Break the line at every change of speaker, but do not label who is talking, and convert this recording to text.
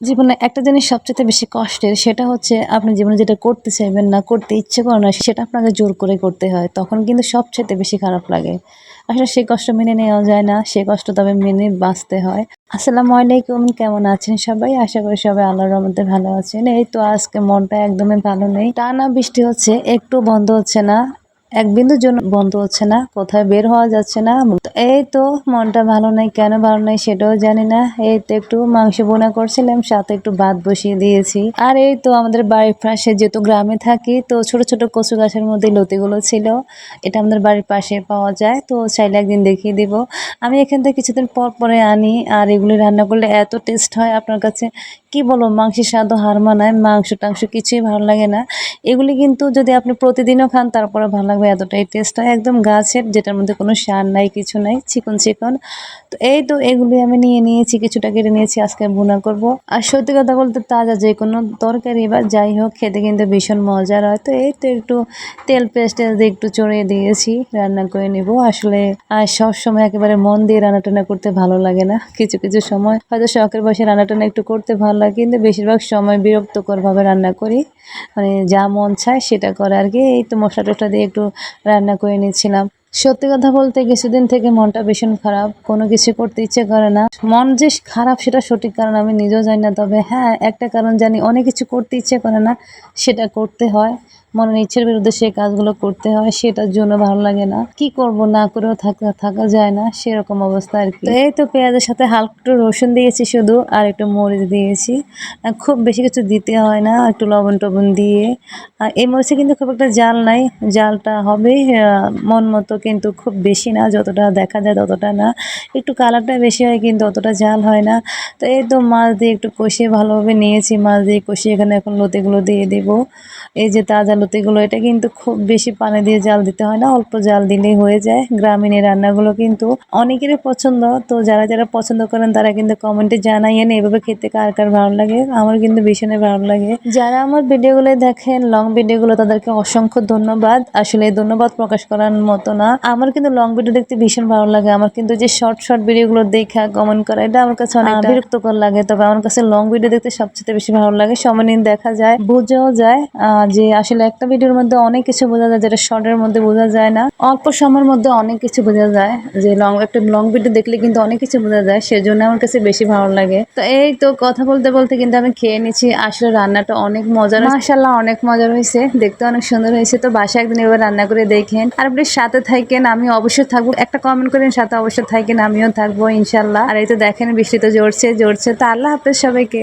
জীবনে একটা জিনিস সবচেয়ে বেশি কষ্টের, সেটা হচ্ছে আপনি জীবনে যেটা করতে চাইবেন না, করতে ইচ্ছে করে না, সেটা আপনাকে জোর করে করতে হয়। তখন কিন্তু সবচেয়ে বেশি খারাপ লাগে। আসলে সেই কষ্ট মেনে নেওয়া যায় না সেই কষ্ট তবে মেনে বাঁচতে হয়। আসসালামু আলাইকুম, কেমন আছেন সবাই? আশা করি সবাই আল্লাহর রহমতে ভালো আছেন। এই তো আজকে মনটা একদমই ভালো নেই। টানা বৃষ্টি হচ্ছে, একটু বন্ধ হচ্ছে না। এক বিন্দুর জন্য বন্ধ হচ্ছে না, কোথায় বের হওয়া যাচ্ছে না। এই তো মনটা ভালো নাই, কেন ভালো নাই সেটাও জানি না। এই তো একটু মাংস বোনা করছিলাম, সাথে একটু ভাত বসিয়ে দিয়েছি। আর এই তো আমাদের বাড়ির পাশে যেহেতু গ্রামে থাকি, তো ছোট ছোট কচু গাছের মধ্যে লতিগুলো ছিল, এটা আমাদের বাড়ির পাশে পাওয়া যায়, তো চাইলে একদিন দেখিয়ে দিব। আমি এখান থেকে কিছুদিন পর পরে আনি, আর এগুলি রান্না করলে এত টেস্ট হয় আপনার কাছে। কি বলব, মাংসের স্বাদও হার মানায়, মাংস টাংস কিছুই ভালো লাগে না। এগুলি কিন্তু যদি আপনি প্রতিদিনও খান তারপরে ভালো লাগবে এতটাই টেস্ট হয়। একদম গাছের, যেটার মধ্যে কোনো সার নাই, কিছু নাই, চিকন চিকন। তো এই তো এগুলি আমি নিয়ে নিয়েছি, কিছুটা কেটে নিয়েছি, আজকে বোনা করব। আর সত্যি কথা বলতে তাজা যে কোনো তরকারি বা যাই হোক, খেতে কিন্তু ভীষণ মজার হয়। তো এই তো একটু তেল পেস্ট দিয়ে একটু চড়িয়ে দিয়েছি, রান্না করে নিব। আসলে আর সব সময় একেবারে মন দিয়ে রান্না টান্না করতে ভালো লাগে না। কিছু কিছু সময় হয়তো শখের বসে রান্না টান্না একটু করতে ভালো লাগে, কিন্তু বেশিরভাগ সময় বিরক্তকরভাবে রান্না করি। মানে যা মন চায় সেটা করে আর কি। এই তো মশলা টশলা দিয়ে একটু রান্না করে নিয়েছিলাম সত্যি কথা বলতে কিছুদিন থেকে মনটা ভীষণ খারাপ, কোনো কিছু করতে ইচ্ছে করে না। মন যে খারাপ সেটা সঠিক কারণ আমি নিজেও জানি না, তবে হ্যাঁ একটা কারণ জানি, অনেক কিছু করতে ইচ্ছে করে না, সেটা করতে হয়। মনের ইচ্ছের বিরুদ্ধে সেই কাজগুলো করতে হয়, সেটার জন্য ভালো লাগে না। কি করব না করেও থাকা থাকা যায় না, সেরকম অবস্থা আর কি। এই তো পেঁয়াজের সাথে হালকা একটু রসুন দিয়েছি শুধু, আর একটু মরিচ দিয়েছি। খুব বেশি কিছু দিতে হয় না, একটু লবণ টবণ দিয়ে। এই মরিচে কিন্তু খুব একটা জাল নাই, জালটা হবে মন মতো কিন্তু খুব বেশি না, যতটা দেখা যায় ততটা না। একটু কালারটা বেশি হয় কিন্তু অতটা জাল হয় না। তো এই তো মাছ দিয়ে একটু কষিয়ে ভালোভাবে নিয়েছি, মাছ দিয়ে কষিয়ে এখানে এখন লতিগুলো দিয়ে দেবো। এই যে তাজা লতিগুলো এটা কিন্তু খুব বেশি পানি দিয়ে জাল দিতে হয় না অল্প জাল দিলেই হয়ে যায়। গ্রামীণ এই রান্নাগুলো কিন্তু অনেকেরই পছন্দ তো যারা যারা পছন্দ করেন তারা কিন্তু কমেন্টে জানাইয়েন এভাবে খেতে কার কার ভালো লাগে? আমার কিন্তু ভীষণই ভালো লাগে। যারা আমার ভিডিওগুলো দেখেন লং ভিডিওগুলো তাদেরকে অসংখ্য ধন্যবাদ। আসলে ধন্যবাদ প্রকাশ করার মতো না। আমার কিন্তু লং ভিডিও দেখতে ভীষণ ভালো লাগে। আমার কিন্তু যে শর্ট শর্ট ভিডিওগুলো দেখা কমেন্ট করা এটা আমার কাছে অনেক বিরক্তকর লাগে। তবে আমার কাছে লং ভিডিও দেখতে সবচেয়ে বেশি ভালো লাগে। সময় দেখা যায় বোঝাও যায় আহ, যে আসলে একটা ভিডিওর মধ্যে অনেক কিছু বোঝা যায়, যেটা শর্টের মধ্যে বোঝা যায় না। অল্প সময়ের মধ্যে অনেক কিছু বোঝা যায়, যে লং, একটা লং ভিডিও দেখলে কিন্তু অনেক কিছু বোঝা যায়, সেজন্য আমার কাছে বেশি ভালো লাগে। তো এই তো কথা বলতে বলতে কিন্তু আমি খেয়ে নিচ্ছি আসলে রান্নাটা অনেক মজার মাসাল্লাহ অনেক মজার হয়েছে, দেখতে অনেক সুন্দর হয়েছে। তো বাসায় একদিন এবার রান্না করে দেখেন। আর আপনি সাথে থাকেন আমি অবশ্যই থাকব। একটা কমেন্ট করেন, সাথে অবশ্যই থাকেন, আমিও থাকব ইনশাল্লাহ আর এই তো দেখেন, বৃষ্টি তো জড়ছে জড়ছে তো আল্লাহ হাফেজ সবাইকে।